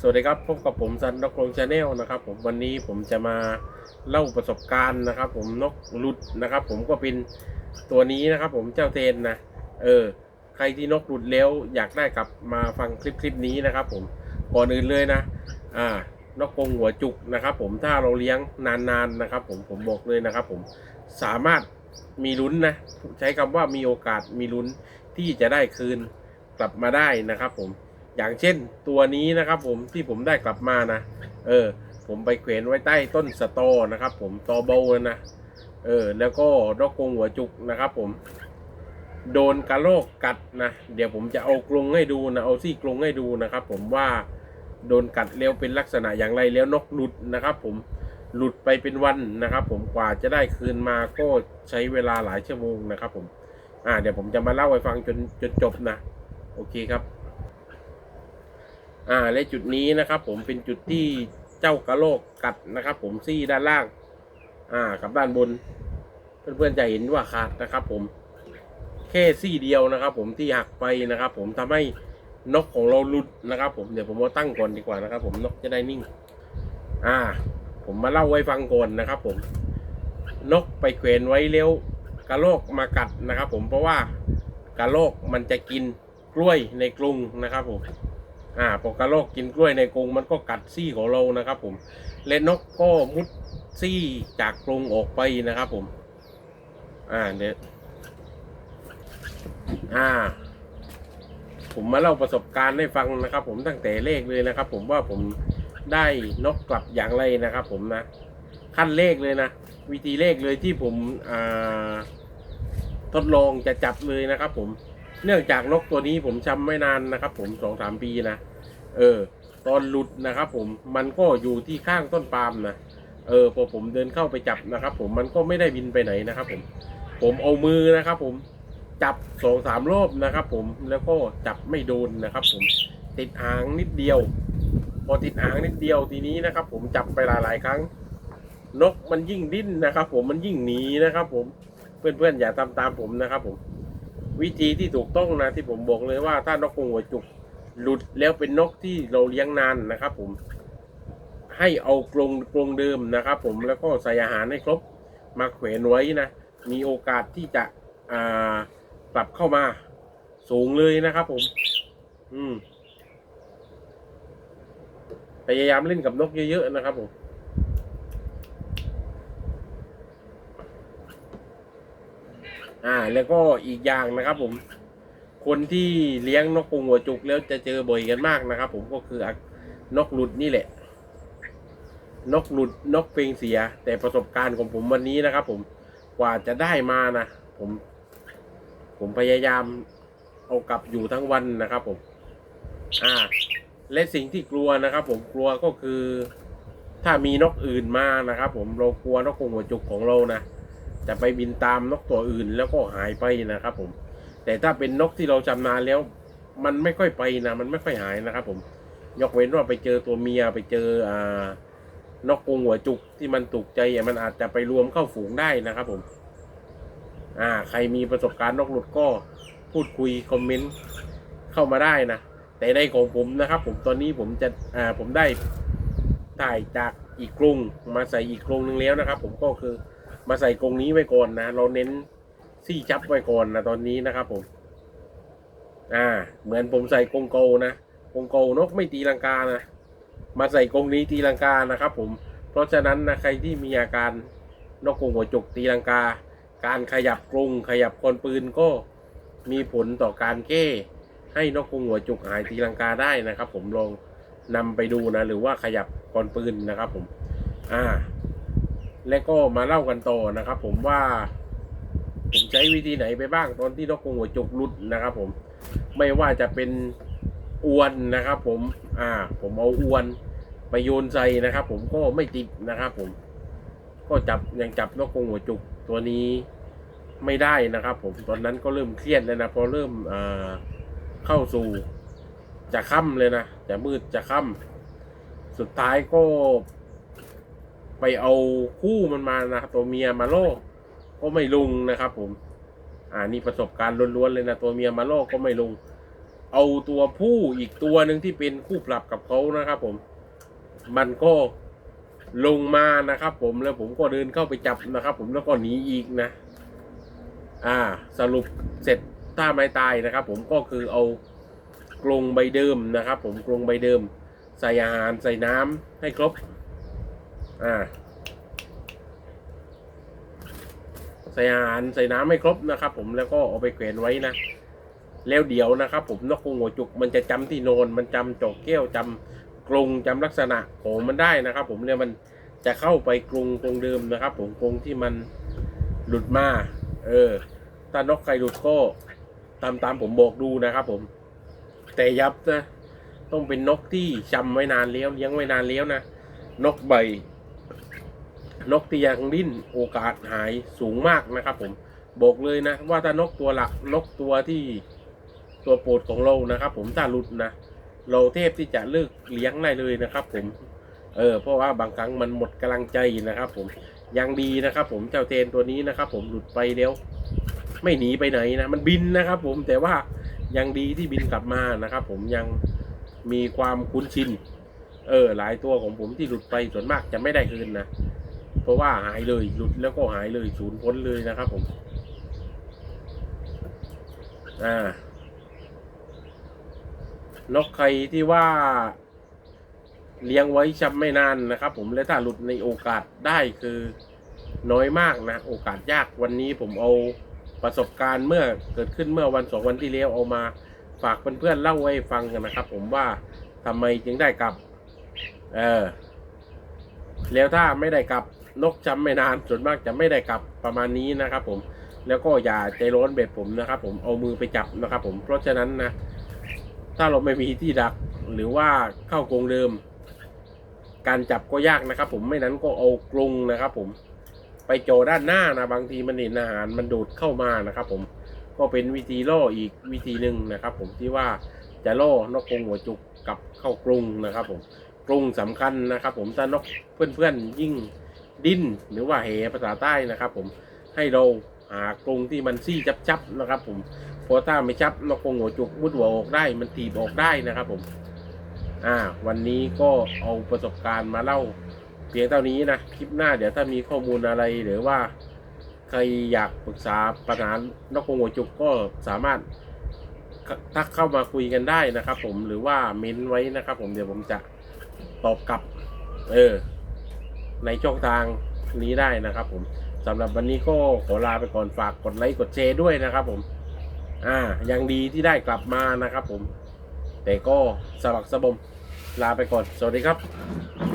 สวัสดีครับพบกับผมซันนกลงชาแนลนะครับ ผมวันนี้ผมจะมาเล่าประสบการณ์นะครับ ผมนกหลุดนะครับ ผมก็เป็นตัวนี้นะครับ ผมเจ้าเทนนะเออใครที่นกหลุดแล้วอยากได้กลับมาฟังคลิปคลิปนี้นะครับ ผมก่อนอื่นเลยนะ อ่านกกงหัวจุกนะครับ ผมถ้าเราเลี้ยงนานๆนะครับ ผมผมบอกเลยนะครับ ผมสามารถมีลุ้นนะใช้คำว่ามีโอกาสมีลุ้นที่จะได้คืนกลับมาได้นะครับ ผม อย่างเช่นตัวนี้นะครับผมที่ผมได้กลับมานะ เออ ผมไปเขวนไว้ใต้ต้นสตอนะครับ ผมตอโบนะ เออ แล้วก็นกกงหัวจุกนะครับ ผม โดนกระโรกกัดนะ เดี๋ยวผมจะเอากรงให้ดูนะ เอาซี่กรงให้ดูนะครับ ผมว่าโดนกัดแล้วเป็นลักษณะอย่างไรแล้วนกหลุดนะครับ ผม หลุดไปเป็นวันนะครับ ผมกว่าจะได้คืนมาก็ใช้เวลาหลายชั่วโมงนะครับ ผม อ่า เดี๋ยวผมจะมาเล่าให้ฟังจนจนจบนะ โอเคครับ อ่าและจุดนี้นะครับ ผมเป็นจุดที่เจ้ากระโลกกัดนะครับ ผมซี่ด้านล่าง อ่า กับด้านบน เพื่อนๆจะเห็นว่าขาดนะครับ ผมแค่ซี่เดียวนะครับ ผมที่หักไปนะครับ ผมทำให้นกของเราหลุดนะครับ ผมเดี๋ยวผมมาตั้งก่อนดีกว่านะครับ ผมนกจะได้นิ่ง อ่า ผมมาเล่าไว้ฟังก่อนนะครับ ผมนกไปเขวนไว้เลี้ยวกระโลกมากัดนะครับ ผมเพราะว่ากระโลกมันจะกินกล้วยในกรุงนะครับ ผม อ่าพอกระโลกกินกล้วยในกรงมันก็กัดซี่ของเรานะครับ ผม และนกก็มุดซี่จากกรงออกไปนะครับ ผม อ่าเนี่ยอ่า ผมมาเล่าประสบการณ์ให้ฟังนะครับ ผมตั้งแต่เลขเลยนะครับ ผมว่าผมได้นกกลับอย่างไรนะครับ ผมนะขั้นเลขเลยนะวิธีเลขเลยที่ผมอ่าทดลองจะจับเลยนะครับ ผม เนื่องจากนกตัวนี้ผมจำไม่นานนะครับ ผมสองสามปีนะเออ ตอนหลุดนะครับ ผมมันก็อยู่ที่ข้างต้นปาล์มนะเออพอผมเดินเข้าไปจับนะครับ ผมมันก็ไม่ได้บินไปไหนนะครับ ผม ผมเอามือนะครับ ผมจับสองสามรอบนะครับ ผมแล้วก็จับไม่โดนนะครับ ผมติดหางนิดเดียว พอติดหางนิดเดียวทีนี้นะครับ ผมจับไปหลายๆครั้ง นกมันยิ่งดิ้นนะครับ ผมมันยิ่งหนีนะครับ ผมเพื่อนๆอย่าทำตามผมนะครับ ผม วิธีที่ถูกต้องนะที่ผมบอกเลยว่าถ้านกกรงหัวจุกหลุดแล้วเป็นนกที่เราเลี้ยงนานนะครับผมให้เอากรงกรงเดิมนะครับ ผมแล้วก็ใส่อาหารให้ครบมาแขวนไว้นะ มีโอกาสที่จะอ่ากลับเข้ามาสูงเลยนะครับ ผม อืมพยายามเล่นกับนกเยอะๆนะครับผม อ่า แล้วก็อีกอย่างนะครับ ผม คนที่เลี้ยงนกกรงหัวจุกแล้วจะเจอบ่อยกันมากนะครับ ผมก็คือนกหลุดนี่แหละ นกหลุดนกเพลงเสีย แต่ประสบการณ์ของผมวันนี้นะครับ ผมกว่าจะได้มานะผม ผมพยายามเอากลับอยู่ทั้งวันนะครับ ผม อ่า และสิ่งที่กลัวนะครับ ผมกลัวก็คือ ถ้ามีนกอื่นมานะครับ ผมเรากลัวนกกรงหัวจุกของเรานะ จะไปบินตามนกตัวอื่นแล้วก็หายไปนะครับผม แต่ถ้าเป็นนกที่เราชำนาญแล้ว มันไม่ค่อยไปนะ มันไม่ค่อยหายนะครับ ผม ยกเว้นว่าไปเจอตัวเมียไปเจออ่านกกงหัวจุกที่มันถูกใจมันอาจจะไปรวมเข้าฝูงได้นะครับผม อ่า ใครมีประสบการณ์นกหลุดก็พูดคุยคอมเมนต์เข้ามาได้นะ แต่ในของผมนะครับ ผมตอนนี้ผมจะอ่าผมได้ถ่ายจากอีกกรงมาใส่อีกกรงหนึ่งแล้วนะครับ ผมก็คือ มาใส่กรงนี้ไว้ก่อนนะ เราเน้นซี่จับไว้ก่อนนะตอนนี้นะครับผม อ่า เหมือนผมใส่กรงโกนะกรงโกนกไม่ตีลังกานะ มาใส่กรงนี้ตีลังกานะครับผม เพราะฉะนั้นนะใครที่มีอาการนกกรงหัวจุกตีลังกา การขยับกรงขยับคนปืนก็มีผลต่อการแก้ให้นกกรงหัวจุกหายตีลังกาได้นะครับ ผมลองนำไปดูนะ หรือว่าขยับกรปืนนะครับผม อ่า และก็มาเล่ากันต่อนะครับ ผมว่าผมใช้วิธีไหนไปบ้างตอนที่นกกรงหัวจุกหลุดนะครับ ผมไม่ว่าจะเป็นอวนนะครับ ผมอ่า ผมเอาอวนไปโยนใส่นะครับ ผมก็ไม่ติดนะครับ ผม ก็จับยังจับนกกรงหัวจุกตัวนี้ไม่ได้นะครับ ผมตอนนั้นก็เริ่มเครียดเลยนะพอเริ่มอ่าเข้าสู่จะค่ำเลยนะจะมืดจะค่ำสุดท้ายก็ ไปเอาคู่มันมานะตัวเมียมาโลกก็ไม่ลงนะครับ ผม อ่านี่ประสบการณ์ล้วนๆเลยนะตัวเมียมาโลกก็ไม่ลง เอาตัวผู้อีกตัวหนึ่งที่เป็นคู่ปรับกับเขานะครับ ผม มันก็ลงมานะครับ ผมแล้วผมก็เดินเข้าไปจับนะครับ ผมแล้วก็หนีอีกนะ อ่า สรุปเสร็จถ้าไม่ตายนะครับ ผมก็คือเอากรงใบเดิมนะครับ ผมกรงใบเดิม ใส่อาหารใส่น้ำให้ครบ อ่าใส่อาหารใส่น้ำให้ครบนะครับ ผมแล้วก็เอาไปแขวนไว้นะแล้วเดี๋ยวนะครับ ผมนกกรงหัวจุกมันจะจำที่โนนมันจำจอกแก้วจำกรงจำลักษณะของมันได้นะครับ ผมเนี่ยมันจะเข้าไปกรงกรงเดิมนะครับ ผมกรงที่มันหลุดมาเออถ้านกใครหลุดก็ตามตามผมบอกดูนะครับ ผม แต่ยับนะต้องเป็นนกที่จำไว้นานแล้วเลี้ยงไว้นานแล้วนะนกใบ นกที่ยังดิ้นโอกาสหายสูงมากนะครับ ผมบอกเลยนะ ว่าถ้านกตัวหลักนกตัวที่ตัวโปรดของเรานะครับ ผมถ้าหลุดนะเราเทพที่จะเลิกเลี้ยงได้เลยนะครับ ผม เออ เพราะว่าบางครั้งมันหมดกำลังใจนะครับ ผมยังดีนะครับ ผมเจ้าเทนตัวนี้นะครับ ผมหลุดไปแล้วไม่หนีไปไหนนะมันบินนะครับ ผมแต่ว่ายังดีที่บินกลับมานะครับ ผมยังมีความคุ้นชิน เออ หลายตัวของผมที่หลุดไปส่วนมากจะไม่ได้คืนนะ เพราะว่าหายเลยหลุดแล้วก็หายเลยศูนย์พ้นเลยนะครับผม อ่านกไข่ที่ว่าเลี้ยงไว้จำไม่นานนะครับ ผมและถ้าหลุดในโอกาสได้คือน้อยมากนะ โอกาสยากวันนี้ผมเอาประสบการณ์เมื่อเกิดขึ้นเมื่อวันสองวันที่แล้วเอามาฝากเพื่อนๆเล่าให้ฟังกันนะครับ ผมว่าทำไมจึงได้กลับ เออ แล้วถ้าไม่ได้กลับนกจำไม่นานส่วนมากจะไม่ได้กลับประมาณนี้นะครับผมแล้วก็อย่าใจร้อนแบบผมนะครับ ผมเอามือไปจับนะครับ ผมเพราะฉะนั้นนะถ้าเราไม่มีที่ดักหรือว่าเข้ากรงเดิม การจับก็ยากนะครับ ผมไม่นั้นก็เอากรงนะครับ ผมไปโจด้านหน้านะบางทีมันเห็นอาหารมันโดดเข้ามานะครับ ผมก็เป็นวิธีล่ออีกวิธีหนึ่งนะครับ ผมที่ว่าจะล่อนกกรงหัวจุกกลับเข้ากรงนะครับ ผม กรงสำคัญนะครับ ผมถ้านกเพื่อนๆยิ่งดิ้นหรือว่าเหภาษาใต้นะครับ ผมให้เราหากรงที่มันซี่จับๆนะครับ ผมเพราะถ้าไม่จับนกกรงหัวจุกมุดหัวออกได้ มันตีบออกได้นะครับ ผม อ่า วันนี้ก็เอาประสบการณ์มาเล่า เพียงเท่านี้นะคลิปหน้าเดี๋ยวถ้ามีข้อมูลอะไรหรือว่าใครอยากปรึกษาปัญหานกกรงหัวจุกก็สามารถทักเข้ามาคุยกันได้นะครับ ผมหรือว่าเม้นไว้นะครับ ผมเดี๋ยวผมจะ ตอบกลับ เออ ในช่องทางนี้ได้นะครับ ผมสำหรับวันนี้ก็ขอลาไปก่อนฝากกดไลค์กดแชร์ด้วยนะครับ ผม อ่า ยังดีที่ได้กลับมานะครับ ผม แต่ก็สลักสบมลาไปก่อน สวัสดีครับ